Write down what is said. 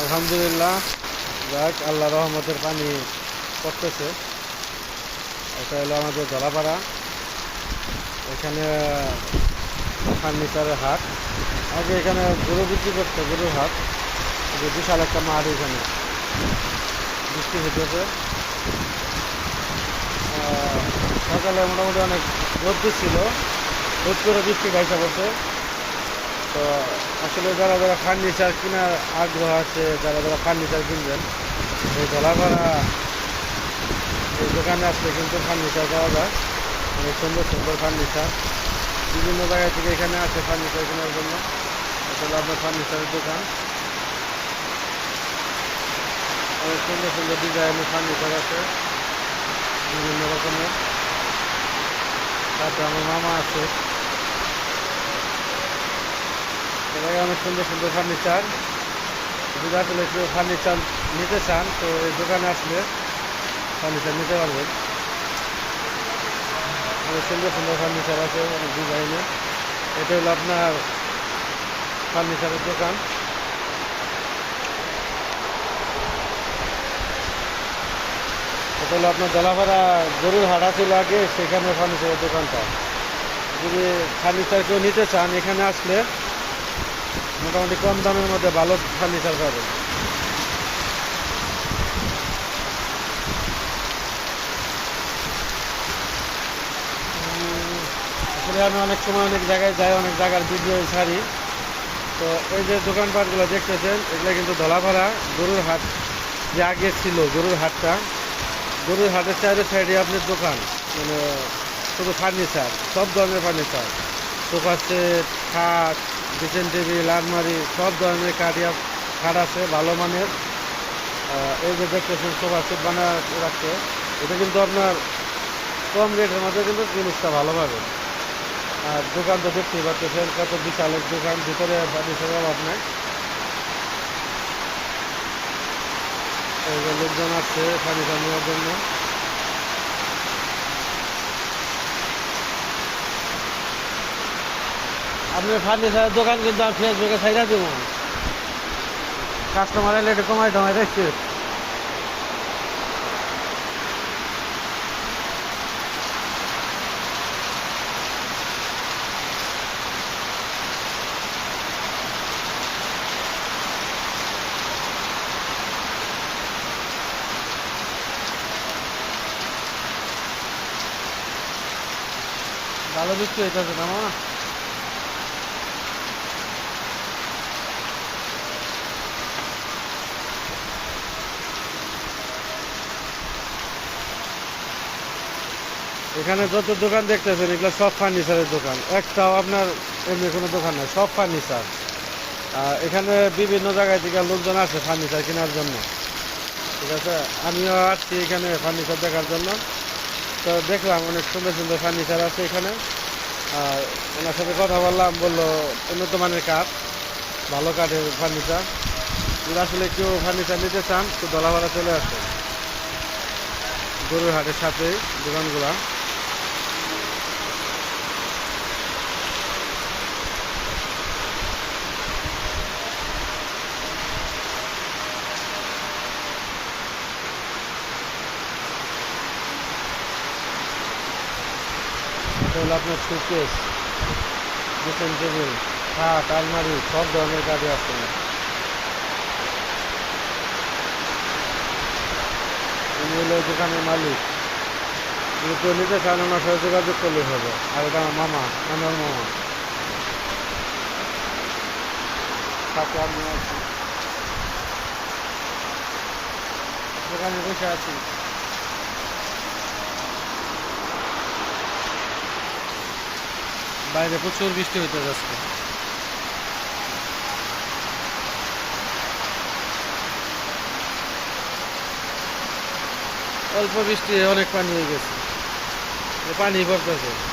আলহামদুলিল্লাহ, যাক, আল্লাহ রহমতের পানি পড়তেছে। এটা হলো আমাদের জলাপাড়া। এখানে, ফার্নিচারের হাট। আগে এখানে গরু বিক্রি করতো, গরুর হাট। যে বিশাল একটা মাঠ এখানে। বৃষ্টি হইতেছে। সকালে মোটামুটি অনেক রোদ ছিল। রোদ করে বৃষ্টি গাইতে পড়ছে। তো আসলে যারা যারা ফার্নিচার কেনার আগ্রহ আছে, যারা যারা ফার্নিচার কিনবেন, এই ধলাপাড়া এই দোকানে আসলে কিন্তু ফার্নিচার পাওয়া যায়। অনেক সুন্দর সুন্দর ফার্নিচার। বিভিন্ন জায়গা থেকে এখানে আছে ফার্নিচার কেনার জন্য। আসলে আপনার ফার্নিচারের দোকান। অনেক সুন্দর সুন্দর ডিজাইনের ফার্নিচার আছে। বিভিন্ন রকমের। তারপরে আমার মামা আছে। এলাকায় অনেক সুন্দর সুন্দর ফার্নিচার। যদি আসলে কেউ ফার্নিচার নিতে চান, তো এই দোকানে আসলে ফার্নিচার নিতে পারবেন। অনেক সুন্দর সুন্দর ফার্নিচার আছে, অনেক ডিজাইনের এটা হলো আপনার ফার্নিচারের দোকান। এটা হলো আপনার জলাপাড়া গরুর হাট ছিল আগে, সেখানে ফার্নিচারের দোকানটা। যদি ফার্নিচার কেউ নিতে চান, এখানে আসলে মোটামুটি কম দামের মধ্যে ভালো ফার্নিচার আসলে আমি অনেক সময় অনেক জায়গায় যাই, অনেক জায়গার ভিডিও ছাড়ি। তো এই যে দোকানপাটগুলো দেখতেছেন, এগুলো কিন্তু ধলাপাড়া গরুর হাট যে আগে ছিল, গরুর হাটটা। গরুর হাটের চাইরে সাইডে আপনার দোকান মানে শুধু ফার্নিচার সব ধরনের ফার্নিচার সোফা সেট খাট কিচেন টেবিল আলমারি সব ধরনের কাঠিয়া খাট আছে, ভালো মানের। এই যে দেখতেছেন সোফা সেট বানা রাখছে এটা কিন্তু আপনার কম রেটের মধ্যে কিন্তু জিনিসটা ভালো আর দোকান তো দেখতেই পাচ্ছেন, কত বিশাল দোকান, ভিতরে ফার্নিচারের অভাব নাই। লোকজন আছে ফার্নিচার নেওয়ার জন্য। আপনি ফার্নিচারের দোকান কিন্তু আমি ফেসবুকে ছাইড়া দেবো কাস্টমার এলে একটু কমাই টমাই দেখছি ভালো বিক্রি হইতেছে না মামা এখানে যত দোকান দেখতেছেন, এগুলো সব ফার্নিচারের দোকান। একটাও আপনার এমনি কোনো দোকান নেই, সব ফার্নিচার। এখানে বিভিন্ন জায়গায় থেকে লোকজন আসে ফার্নিচার কেনার জন্য। ঠিক আছে? আমিও আসছি এখানে ফার্নিচার দেখার জন্য। তো দেখলাম অনেক সুন্দর সুন্দর ফার্নিচার আছে এখানে। আর ওনার সাথে কথা বললাম, বলল, উন্নত মানের কাঠ, ভালো কাঠের ফার্নিচার। যদি আসলে কেউ ফার্নিচার নিতে চান, তো দলাভাড়া চলে আসে গরুর হাটের সাথে দোকানগুলা। হলো আপনার সুকেস ড্রেসিং টেবিল খাট, আলমারি, সব ধরনের গাড়ি আছে। উনি হলো দোকানের মালিক। কেউ নিতে চান ওনার সাথে যোগাযোগ করলে হবে। আর এটা আমার মামা আমার মামা। সাথে আমি আছি দোকানে বসে আছি। বাইরে প্রচুর বৃষ্টি হইতে যাচ্ছে অল্প বৃষ্টি অনেক পানি হয়ে গেছে। পানি পড়তেছে।